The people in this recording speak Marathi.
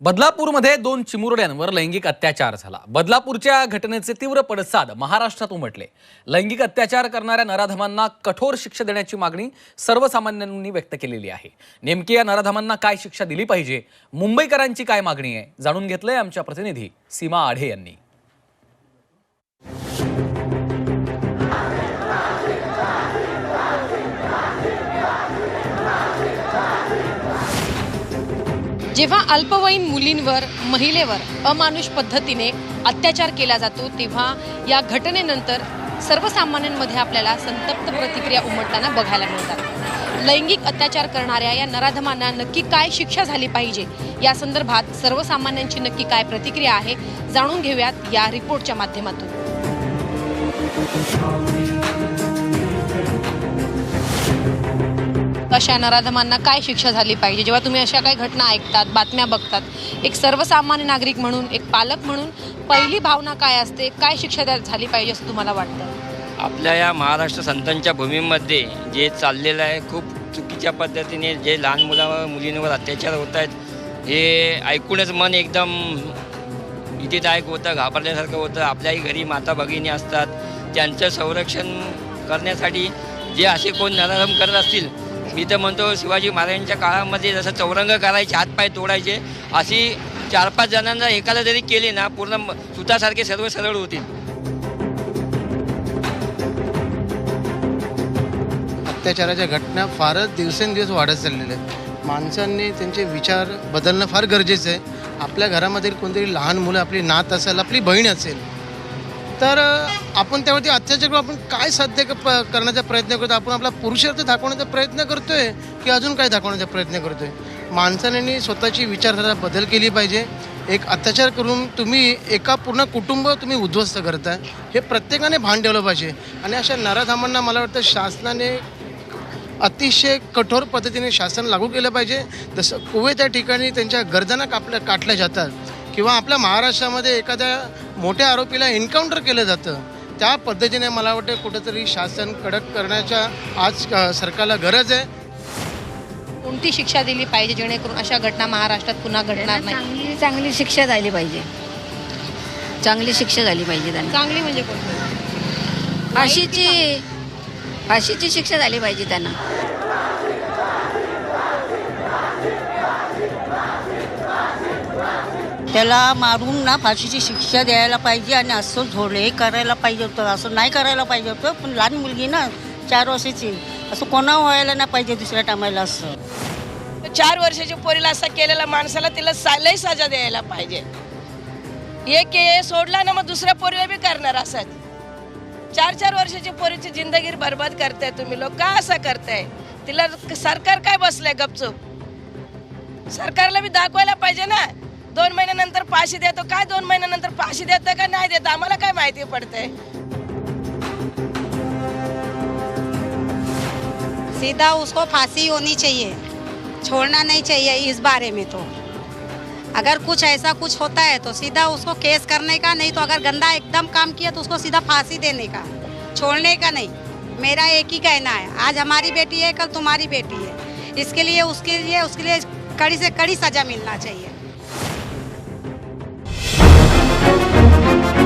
बदलापूरमध्ये दोन चिमुरड्यांवर लैंगिक अत्याचार झाला. बदलापूरच्या घटनेचे तीव्र पडसाद महाराष्ट्रात उमटले. लैंगिक अत्याचार करणाऱ्या नराधमांना कठोर शिक्षा देण्याची मागणी सर्वसामान्यांनी व्यक्त केलेली आहे. नेमकी या नराधमांना काय शिक्षा दिली पाहिजे? मुंबईकरांची काय मागणी आहे? जाणून घेतलंय आमच्या प्रतिनिधी सीमा आढे यांनी. जेव्हा अल्पवयीन मुलींवर महिलेवर अमानुष पद्धतीने अत्याचार केला जातो तेव्हा या घटनेनंतर सर्वसामान्यांमध्ये आपल्याला संतप्त प्रतिक्रिया उमटताना बघायला मिळतात. लैंगिक अत्याचार करणाऱ्या या नराधमांना नक्की काय शिक्षा झाली पाहिजे? या संदर्भात सर्वसामान्यांची नक्की काय प्रतिक्रिया आहे? जाणून घेऊयात या रिपोर्टच्या माध्यमातून. अशा नराधमांना काय शिक्षा झाली पाहिजे? जेव्हा तुम्ही अशा काही घटना ऐकतात बातम्या बघतात एक सर्वसामान्य नागरिक म्हणून एक पालक म्हणून पहिली भावना काय असते? काय शिक्षा झाली पाहिजे असं तुम्हाला वाटतं? आपल्या या महाराष्ट्र संतांच्या भूमीमध्ये जे चाललेलं आहे खूप चुकीच्या पद्धतीने जे लहान मुला मुलींवर अत्याचार होत आहेत हे ऐकूनच मन एकदम भीतीदायक होतं घाबरल्यासारखं होतं. आपल्याही घरी माता भगिनी असतात. त्यांचं संरक्षण करण्यासाठी जे असे कोण नराधम करत असतील मी तर म्हणतो शिवाजी महाराजांच्या काळामध्ये जसं चौरंग करायचे हातपाय तोडायचे अशी चार पाच जणांना एकाला जरी केली ना पूर्ण सुतासारखे सर्व सरळ होतील. अत्याचाराच्या घटना फारच दिवसेंदिवस वाढत चाललेल्या आहेत. माणसांनी त्यांचे विचार बदलणं फार गरजेचं आहे. आपल्या घरामधील कोणतरी लहान मुलं आपली नात असेल आपली बहीण असेल तर आपण त्यावरती अत्याचार करून आपण काय साध्य क- प- करण्याचा प्रयत्न करतो आपण आपला पुरुषार्थ दाखवण्याचा प्रयत्न करतोय की अजून काय दाखवण्याचा प्रयत्न करतोय? माणसाने स्वतःची विचारधारा बदल केली पाहिजे. एक अत्याचार करून तुम्ही एका पूर्ण कुटुंब तुम्ही उद्ध्वस्त करताय हे प्रत्येकाने भान ठेवलं पाहिजे. आणि अशा नराधामांना मला वाटतं शासनाने अतिशय कठोर पद्धतीने शासन लागू केलं पाहिजे. जसं कुवे त्या ठिकाणी त्यांच्या गरजांना कापल्या काटल्या जातात. किंवा आपल्या महाराष्ट्रामध्ये एखाद्या मोठ्या आरोपीला एन्काउंटर केलं जातं त्या पद्धतीने मला वाटतं कुठंतरी शासन कडक करण्याच्या आज सरकारला गरज आहे. कोणती शिक्षा दिली पाहिजे जेणेकरून अशा घटना महाराष्ट्रात पुन्हा घडणार नाही? चांगली चांगली शिक्षा झाली पाहिजे. चांगली शिक्षा झाली पाहिजे त्यांना. चांगली म्हणजे कोणती? फाशीची फाशीची शिक्षा झाली पाहिजे त्यांना. त्याला मारून ना फाशीची शिक्षा द्यायला पाहिजे आणि असं झोडे करायला पाहिजे होतं. असं नाही करायला पाहिजे होतं पण लहान मुलगी ना चार वर्षाची. असं कोणा व्हायला नाही पाहिजे दुसऱ्या टामाला असं. चार वर्षाच्या पोरीला असं केलेल्या माणसाला तिला सा- लय सजा द्यायला पाहिजे. एक के सोडला ना मग दुसऱ्या पोरीला बी करणार असंच. चार चार वर्षाची पोरीची जिंदगी बरबाद करताय तुम्ही लोक. का असं करताय? तिला सरकार काय बसलंय गपचूप? सरकारला बी दाखवायला पाहिजे ना. दोन महिने फाशी देतो? काय दोन महिन्यानंतर फाशी देतं का नाही देत? आम्हाला काय माहिती पडतंय सीधा उसको फांसी होनी चाहिए। छोड़ना नहीं चाहिए इस बारे में तो। अगर कुछ ऐसा कुछ होता है तो सीधा उसको केस करने का, नहीं तो अगर गंदा एकदम काम किया तो उसको सीधा फांसी देने का, छोड़ने का नहीं। मेरा एक ही कहना है, आज हमारी बेटी है, कल तुम्हारी बेटी है। इसके लिए, उसके लिए उसके लिए कड़ी से कड़ी सजा मिलना चाहिए। Thank you.